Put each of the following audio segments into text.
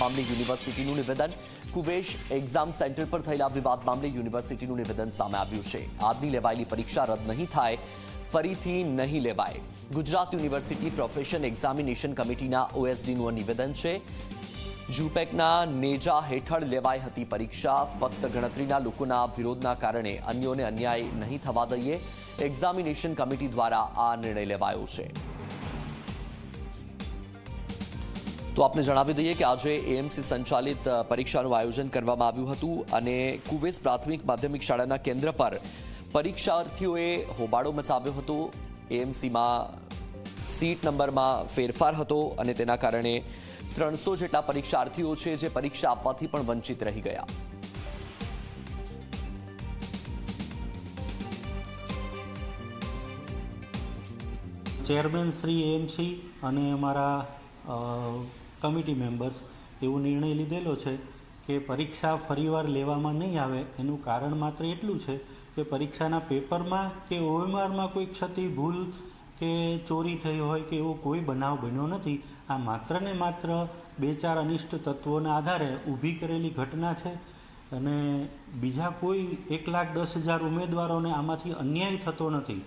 મામલે યુનિવર્સિટીનું નિવેદન. કુવેશ exam centre પર થયેલા વિવાદ મામલે યુનિવર્સિટીનું નિવેદન સામે આવ્યું છે. આજની લેવાયેલી પરીક્ષા રદ નહીં થાય, ફરીથી નહીં લેવાય. ગુજરાત યુનિવર્સિટી પ્રોફેશન એક્ઝામિનેશન કમિટીના ઓએસડીનું નિવેદન છે. જુપેકના નેજા હેઠળ લેવાઈ હતી પરીક્ષા. ફક્ત ગણતરીના લોકોના વિરોધના કારણે અન્યોને અન્યાય નહીં થવા દઈએ. એક્ઝામિનેશન કમિટી દ્વારા આ નિર્ણય લેવાયો છે. તો આપને જણાવી દઈએ કે આજે એએમસી સંચાલિત પરીક્ષાનું આયોજન કરવામાં આવ્યું હતું અને કુવેસ પ્રાથમિક માધ્યમિક શાળાના કેન્દ્ર પર પરીક્ષાર્થીઓએ હોબાળો મચાવ્યો હતો. એએમસીમાં સીટ નંબરમાં ફેરફાર હતો અને તેના કારણે ત્રણસો જેટલા પરીક્ષાર્થીઓ છે જે પરીક્ષા આપવાથી પણ વંચિત રહી ગયા. ચેરમેન શ્રી એએમસી અને અમારા કમિટી મેમ્બર્સ એવો નિર્ણય લીધેલો છે કે પરીક્ષા ફરીવાર લેવામાં નહીં આવે. એનું કારણ માત્ર એટલું છે કે પરીક્ષાના પેપરમાં કે ઓએમઆરમાં કોઈ ક્ષતિ, ભૂલ કે ચોરી થઈ હોય કે એવો કોઈ બનાવ બન્યો નથી. આ માત્ર ને માત્ર બે ચાર અનિષ્ટ તત્વોના આધારે ઊભી કરેલી ઘટના છે અને બીજા કોઈ એક લાખ દસ હજાર ઉમેદવારોને આમાંથી અન્યાય થતો નથી.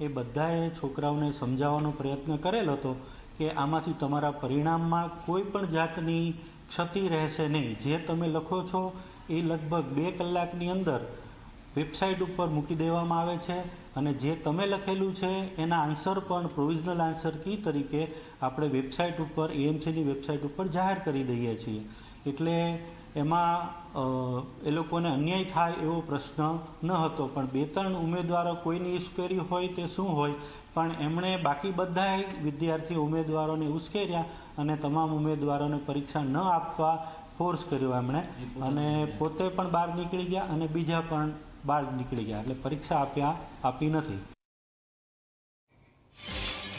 એ બધાએ છોકરાઓને સમજાવવાનો પ્રયત્ન કરેલ હતો. કે આમાંથી તમારા પરિણામમાં કોઈ પણ જાતની ક્ષતિ રહેશે નહીં. જે તમે લખો છો એ લગભગ બે કલાકની અંદર વેબસાઇટ ઉપર મૂકી દેવામાં આવે છે અને જે તમે લખેલું છે એના આન્સર પણ પ્રોવિઝનલ આન્સર કી તરીકે આપણે વેબસાઇટ ઉપર એએમસીની વેબસાઇટ ઉપર જાહેર કરી દઈએ છીએ. એટલે એમાં એ લોકોને અન્યાય થાય એવો પ્રશ્ન ન હતો. પણ બે ત્રણ ઉમેદવારો કોઈની ઉશ્કેરી હોય તે શું હોય? પણ એમણે બાકી બધા વિદ્યાર્થી ઉમેદવારોને ઉશ્કેર્યા અને તમામ ઉમેદવારોને પરીક્ષા ન આપવા ફોર્સ કર્યો એમણે. અને પોતે પણ બહાર નીકળી ગયા અને બીજા પણ બહાર નીકળી ગયા. એટલે પરીક્ષા આપ્યા આપી નથી.